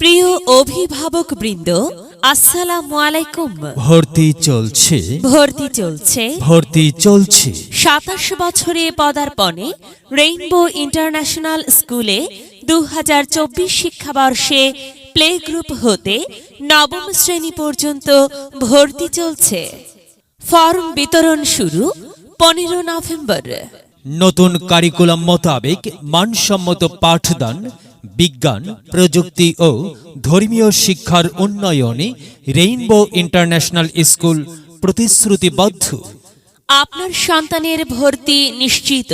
প্রিয় অভিভাবক বৃন্দ আসসালামু আলাইকুম। ভর্তি চলছে। ভর্তি চলছে। ভর্তি চলছে। সাতাশ বছরে পদার্পণে রেইনবো ইন্টারন্যাশনাল স্কুলে দু হাজার চব্বিশ শিক্ষাবর্ষে প্লে গ্রুপ হতে নবম শ্রেণি পর্যন্ত ভর্তি চলছে। ফর্ম বিতরণ শুরু পনেরো নভেম্বর। নতুন কারিকুলাম মোতাবেক মানসম্মত পাঠদান বিজ্ঞান প্রযুক্তি ও ধর্মীয় শিক্ষার উন্নয়নে রেইনবো ইন্টারন্যাশনাল স্কুল প্রতিশ্রুতিবদ্ধ। আপনার সন্তানের ভর্তি নিশ্চিত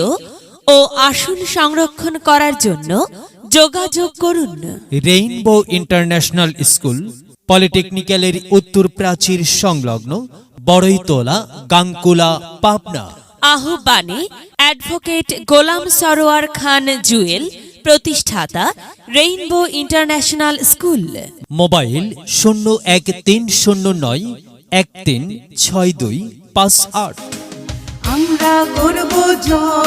ও আসন সংরক্ষণ করার জন্য যোগাযোগ করুন। রেইনবো ইন্টারন্যাশনাল স্কুল পলিটেকনিক্যালের উত্তর প্রাচীর সংলগ্ন বড়ইতলা গাঙ্কুলা পাবনা। আহ্বানে অ্যাডভোকেট গোলাম সরোয়ার খান জুয়েল প্রতিষ্ঠাতা রেইনবো ইন্টারন্যাশনাল স্কুল মোবাইল শূন্য এক তিন শূন্য নয় এক তিন ছয় দুই পাঁচ আট। আমরা করব জয়।